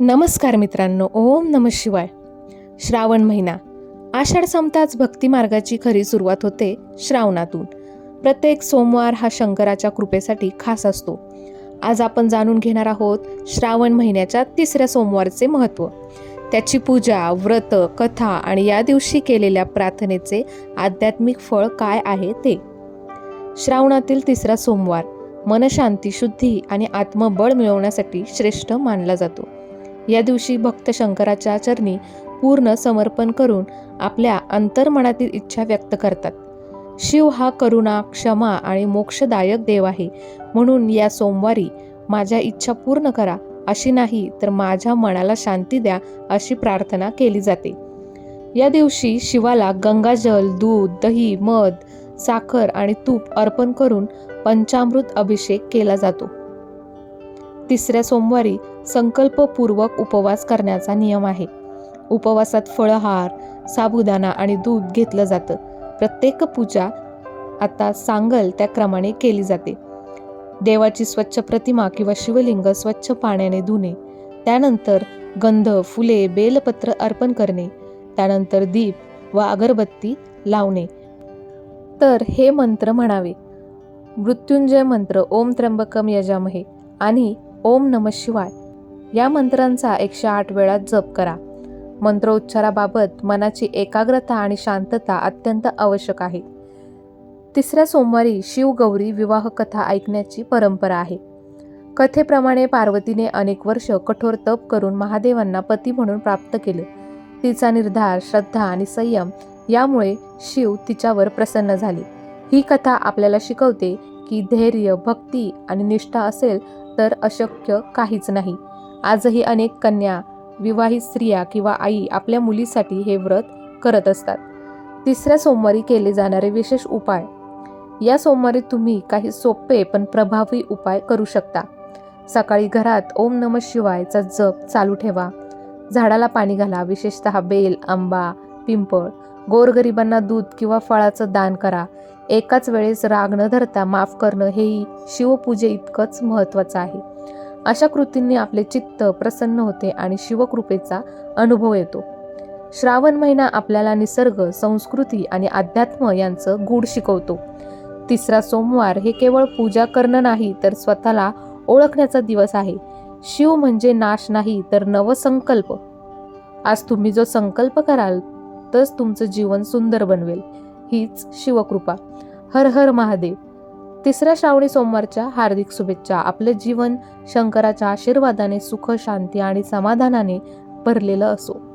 नमस्कार मित्रांनो ओम नम शिवाय. श्रावण महिना. आषाढ संपताच भक्तिमार्गाची खरी सुरुवात होते श्रावणातून. प्रत्येक सोमवार हा शंकराच्या कृपेसाठी खास असतो. आज आपण जाणून घेणार आहोत श्रावण महिन्याच्या तिसऱ्या सोमवारचे महत्त्व त्याची पूजा व्रत कथा आणि या दिवशी केलेल्या प्रार्थनेचे आध्यात्मिक फळ काय आहे ते. श्रावणातील तिसरा सोमवार. मनशांती शुद्धी आणि आत्मबळ मिळवण्यासाठी श्रेष्ठ मानला जातो. या दिवशी भक्त शंकराच्या चरणी पूर्ण समर्पण करून आपल्या अंतर्मनातील इच्छा व्यक्त करतात. शिव हा करुणा क्षमा आणि मोक्षदायक देव आहे. म्हणून या सोमवारी माझ्या इच्छा पूर्ण करा अशी नाही तर माझ्या मनाला शांती द्या अशी प्रार्थना केली जाते. या दिवशी शिवाला गंगाजल दूध दही मध साखर आणि तूप अर्पण करून पंचामृत अभिषेक केला जातो. तिसऱ्या सोमवारी संकल्पपूर्वक उपवास करण्याचा नियम आहे. उपवासात फळहार साबुदाणा आणि दूध घेतलं जातं. प्रत्येक पूजा आता सांगल त्या क्रमाने केली जाते. देवाची स्वच्छ प्रतिमा किंवा शिवलिंग स्वच्छ पाण्याने धुणे त्यानंतर गंध फुले बेलपत्र अर्पण करणे त्यानंतर दीप व अगरबत्ती लावणे. तर हे मंत्र म्हणावे. मृत्युंजय मंत्र ओम त्र्यंबकम यजामहे. आणि ओम नम शिवाय. या मंत्रांचा एकशे आठ वेळा जप करा. मंत्रोच्चाराबाबत मनाची एकाग्रता आणि शांतता अत्यंत आवश्यक आहे. तिसऱ्या सोमवारी शिवगौरी विवाह कथा ऐकण्याची परंपरा आहे. कथेप्रमाणे पार्वतीने अनेक वर्ष कठोर तप करून महादेवांना पती म्हणून प्राप्त केले. तिचा निर्धार श्रद्धा आणि संयम यामुळे शिव तिच्यावर प्रसन्न झाले. ही कथा आपल्याला शिकवते की धैर्य भक्ती आणि निष्ठा असेल तर अशक्य काहीच नाही. आजही अनेक कन्या विवाहित स्त्रिया किंवा आई आपल्या मुलीसाठी हे व्रत करत असतात. तिसऱ्या सोमवारी केले जाणारे विशेष उपाय. या सोमवारी तुम्ही काही सोपे पण प्रभावी उपाय करू शकता. सकाळी घरात ओम नम शिवायचा जप चालू ठेवा. झाडाला पाणी घाला विशेषतः बेल आंबा पिंपळ गोरगरिबांना दूध किंवा फळाचं दान करा. एकाच वेळेस राग न धरता माफ करणं हेही शिवपूजे इतकंच महत्त्वाचं आहे. अशा कृतींनी आपले चित्त प्रसन्न होते आणि शिवकृपेचा अनुभव येतो. श्रावण महिना आपल्याला निसर्ग संस्कृती आणि अध्यात्म यांचं गूढ शिकवतो. तिसरा सोमवार हे केवळ पूजा करणं नाही तर स्वतःला ओळखण्याचा दिवस आहे. शिव म्हणजे नाश नाही तर नवसंकल्प. आज तुम्ही जो संकल्प कराल तरच तुमचं जीवन सुंदर बनवेल. हीच शिवकृपा. हर हर महादेव. तिसऱ्या श्रावणी सोमवारच्या हार्दिक शुभेच्छा. आपलं जीवन शंकराच्या आशीर्वादाने सुख शांती आणि समाधानाने भरलेलं असो.